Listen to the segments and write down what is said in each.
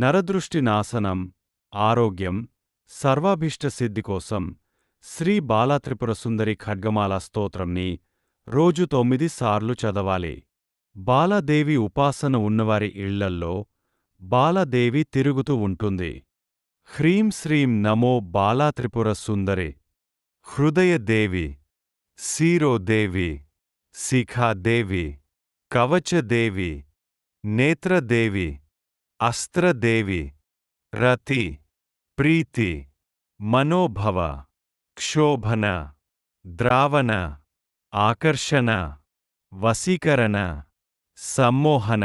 నరదృష్టి నాశనం ఆరోగ్యం సర్వాభీష్టసిద్ధి కోసం శ్రీ బాలాత్రిపుర సుందరి ఖడ్గమాల స్తోత్రంని రోజు తొమ్మిది సార్లు చదవాలి. బాలాదేవి ఉపాసన ఉన్నవారి ఇళ్ళల్లో బాలాదేవి తిరుగుతూ ఉంటుంది. హ్రీం శ్రీం నమో బాలాత్రిపుర సుందరి. హృదయదేవి శీరోదేవి శిఖాదేవి కవచదేవి నేత్రదేవి अस्त्र देवी रति प्रीति मनोभव क्षोभन द्रावण आकर्षण वसीकरण सम्मोहन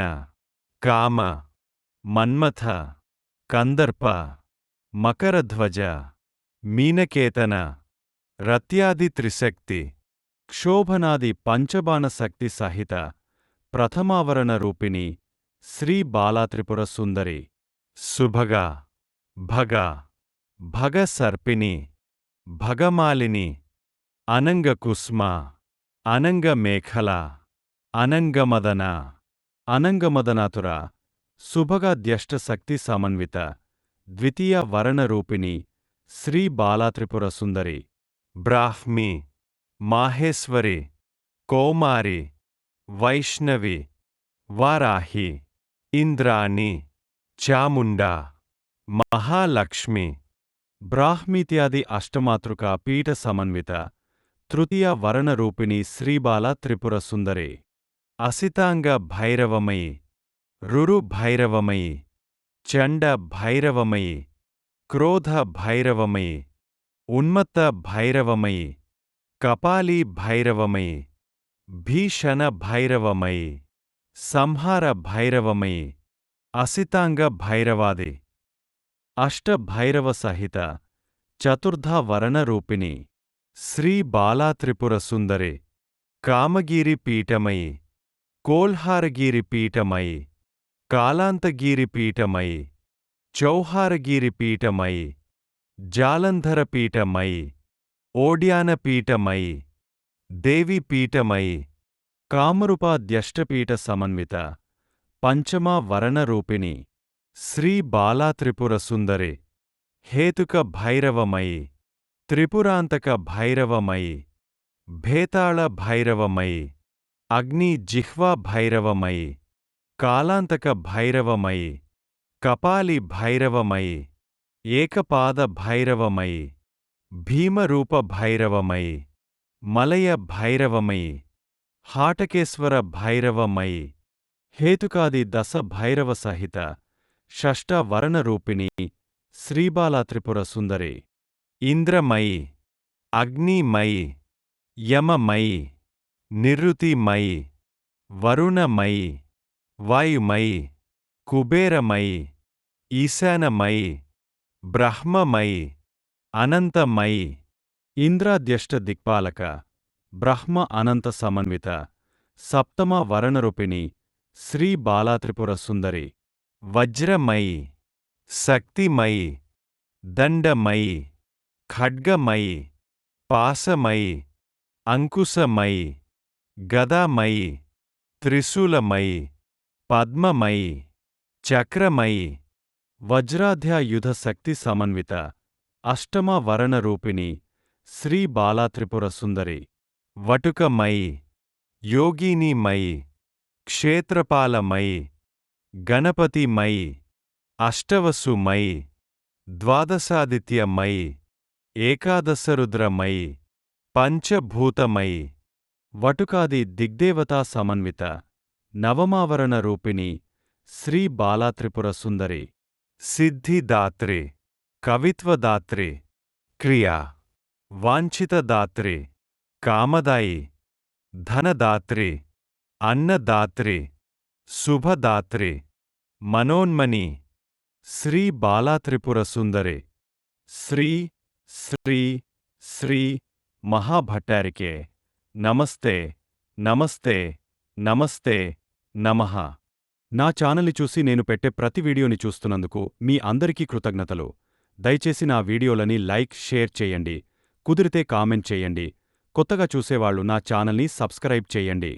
काम मन्मथ कंदर्प मकरध्वज मीनकेतन रत्यादि त्रिशक्ति क्षोभनादि पंचबाण शक्ति सहित प्रथमावरण रूपिणी శ్రీ బాలాత్రిపుర సుందరి సుభగ భగ భగ సర్పిణి భగమాలిని అనంగ మేఖలా అనంగమదన అనంగమదనాతుర శుభగాద్యష్ట శక్తి సమన్విత ద్వితీయ వరణరూపిణి శ్రీ బాలాత్రిపుర సుందరి బ్రాహ్మి మాహేశ్వరి కౌమారి వైష్ణవి వారాహి. ఇంద్రాణి చాముండా మహాలక్ష్మి బ్రాహ్మిత్యాది అష్టమాతృక పీఠ సమన్విత తృతీయ వరణరూపిణి శ్రీబాల త్రిపుర సుందరి అసితాంగ భైరవమయి రురు భైరవమయి చండ భైరవమయి క్రోధ భైరవమయి ఉన్మత్త భైరవమయి కపాలి భైరవమయి భీషణ భైరవమయి. సంహార భైరవమయే అసితాంగ భైరవాది అష్టభైరవ సహిత చతుర్థ వరణరూపిణి శ్రీ బాలాత్రిపుర సుందరి కామగిరి పీఠమయి కోల్హారగిరి పీఠమయి కాలాంతగిరి పీఠమయి చౌహారగిరి పీఠమయి జాలంధర పీఠమయి ఓడ్యాన పీఠమయి దేవి కామరూపాధ్యష్టపీఠ సమన్విత పంచమ వరణరూపిణి శ్రీ బాలాత్రిపుర సుందరి హేతుక భైరవమయి త్రిపురాంతక భైరవమయి భేతాళ భైరవమయి అగ్ని జిహ్వా భైరవమయి కాలాంతక భైరవమయి కపాలి భైరవమయి ఏకపాద భైరవమయి భీమరూప భైరవమయి మలయ భైరవమయి ಹಾಟಕೇಶ್ವರ ಭೈರವ ಮೈ ಹೇತುಕಾದಿ ದಸ ಭೈರವ ಸಹಿತ, ಷಷ್ಟ ವರಣರೂಪಿಣಿ ಶ್ರೀಬಾಲ ತ್ರಿಪುರ ಸುಂದರಿ ಇಂದ್ರಮಯಿ ಅಗ್ನಿಮಯಿ ಯಮಮಯಿ ನಿರುತಿಮಯಿ ವರುಣಮಯಿ ವಾಯುಮಯಿ ಕುಬೇರಮಯಿ ಈಶಾನಮಯಿ ಬ್ರಹ್ಮಮಯಿ ಅನಂತಮಯಿ ಇಂದ್ರಾದ್ಯಷ್ಟ ದಿಕ್ಪಾಲಕ. బ్రహ్మ అనంత సమన్విత సప్తమ వరణరూపిణి శ్రీ బాలాత్రిపుర సుందరి వజ్రమయి శక్తిమయి దండమయి ఖడ్గమయి పాసమయి అంకుశమయి గదామయి త్రిశూలమయి పద్మమయి చక్రమయి వజ్రాధ్యాయుధ శక్తి సమన్విత అష్టమ వరణరూపిణి శ్రీ బాలాత్రిపుర సుందరి వటుకమయి యోగినీమయి క్షేత్రపాలమయి గణపతిమయి అష్టవసుమయి ద్వాదశాదిత్యమయి ఏకాదశరుద్రమయి పంచభూతమయి వటుకాది దిగ్దేవతా సమన్విత నవమావరణ రూపిణి శ్రీ బాలాత్రిపుర సుందరి సిద్ధిదాత్రి కవిత్వదాత్రి క్రియా వాంఛితదాత్రి కామదాయి ధనదాత్రి అన్నదాత్రి శుభదాత్రి మనోన్మని శ్రీ బాలాత్రిపుర సుందరి శ్రీ శ్రీ శ్రీ మహాభట్టారికే నమస్తే నమస్తే నమస్తే నమః. నా ఛానల్ని చూసి నేను పెట్టే ప్రతి వీడియోని చూస్తున్నందుకు మీ అందరికీ కృతజ్ఞతలు. దయచేసి నా వీడియోలని లైక్ షేర్ చేయండి. కుదిరితే కామెంట్ చేయండి. కొత్తగా చూసేవాళ్ళు నా ఛానల్ని సబ్స్క్రైబ్ చేయండి.